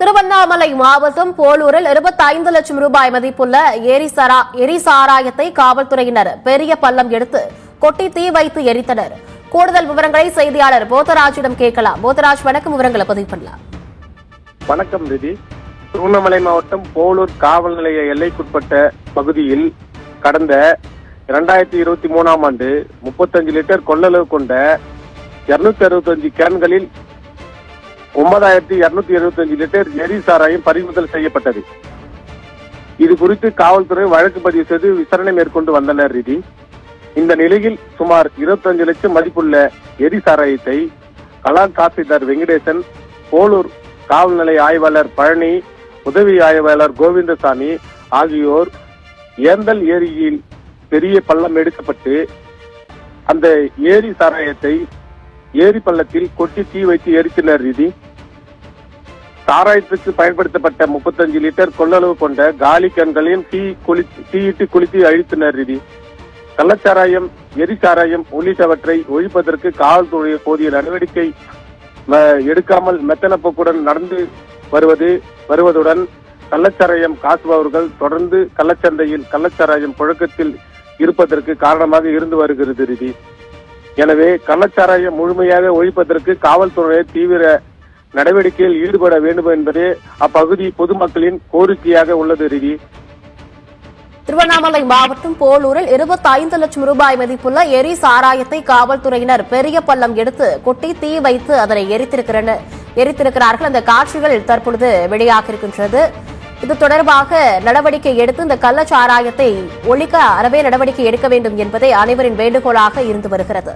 திருவண்ணாமலை மாவட்டம் போலூரில் 25 லட்சம் ரூபாய் மதிப்புள்ள எரிசரா எரிசாராயத்தை காவல்துறையினர் பெரிய பள்ளம் எடுத்து கொட்டி தீ வைத்து எரித்தனர். கூடுதல் விவரங்களை செய்தியாளர் போத்தராஜிடம் கேட்கலாம். போத்தராஜ் வணக்கம். விவரங்களை பதிவு பண்ணலாம். வணக்கம் ரிதி திருவண்ணாமலை மாவட்டம் போலூர் காவல் நிலைய எல்லைக்குட்பட்ட பகுதியில் கடந்த இரண்டாயிரத்தி இருபத்தி மூணாம் ஆண்டு முப்பத்தஞ்சு லிட்டர் கொள்ளளவு கொண்ட இருநூத்தி அறுபத்தஞ்சு கேன்களில் ஒன்பதாயிரத்தி இருநூத்தி எழுபத்தஞ்சு லிட்டர் எரி சாராயம் பறிமுதல் செய்யப்பட்டது. இது குறித்து காவல்துறை வழக்கு பதிவு செய்து விசாரணை மேற்கொண்டு வந்தனர் ரிதி. இந்த நிலையில் சுமார் 25 லட்சம் மதிப்புள்ள எரி சாராயத்தை கலான் காசிதார் வெங்கடேசன் போலூர் காவல் நிலைய ஆய்வாளர் பழனி உதவி ஆய்வாளர் கோவிந்தசாமி ஆகியோர் ஏந்தல் ஏரியில் பெரிய பள்ளம் எடுக்கப்பட்டு அந்த ஏரி சாராயத்தை ஏரி பள்ளத்தில் கொட்டி தீ வைத்து எரித்தனர் ரீதி. சாராயத்துக்கு பயன்படுத்தப்பட்ட முப்பத்தஞ்சு லிட்டர் கொள்ளளவு கொண்ட காலி கண்களையும் தீ குளி தீயிட்டு குளித்து அழித்தனர் ரீதி. கள்ளச்சாராயம் எரிசாராயம் உள்ளிட்டவற்றை ஒழிப்பதற்கு காவல்துறை போதிய நடவடிக்கை ம- எடுக்காமல் மெத்தனப்போக்குடன் நடந்து வருவது வருவதுடன் கள்ளச்சாராயம் காசுபவர்கள் தொடர்ந்து கள்ளச்சந்தையில் கள்ளச்சாராயம் புழக்கத்தில் இருப்பதற்கு காரணமாக இருந்து வருகிறது ரிதி. எனவே கள்ளச்சாராயம் முழுமையாக ஒழிப்பதற்கு காவல்துறையை தீவிர நடவடிக்கையில் ஈடுபட வேண்டும் என்பதே அப்பகுதி பொதுமக்களின் கோரிக்கையாக உள்ளது ரிதி. திருவண்ணாமலை மாவட்டம் போலூரில் 25 லட்சம் ரூபாய் மதிப்புள்ள எரி சாராயத்தை காவல்துறையினர் பெரிய பள்ளம் எடுத்து கொட்டி தீ வைத்து அதனை எரித்திருக்கிறன- எரித்திருக்கிறார்கள். அந்த காட்சிகள் தற்பொழுது வெளியாக இருக்கின்றது இது தொடர்பாக நடவடிக்கை எடுத்து இந்த கள்ளச்சாராயத்தை ஒழிக்க அறவே நடவடிக்கை எடுக்க வேண்டும் என்பதே அனைவரின் வேண்டுகோளாக இருந்து வருகிறது.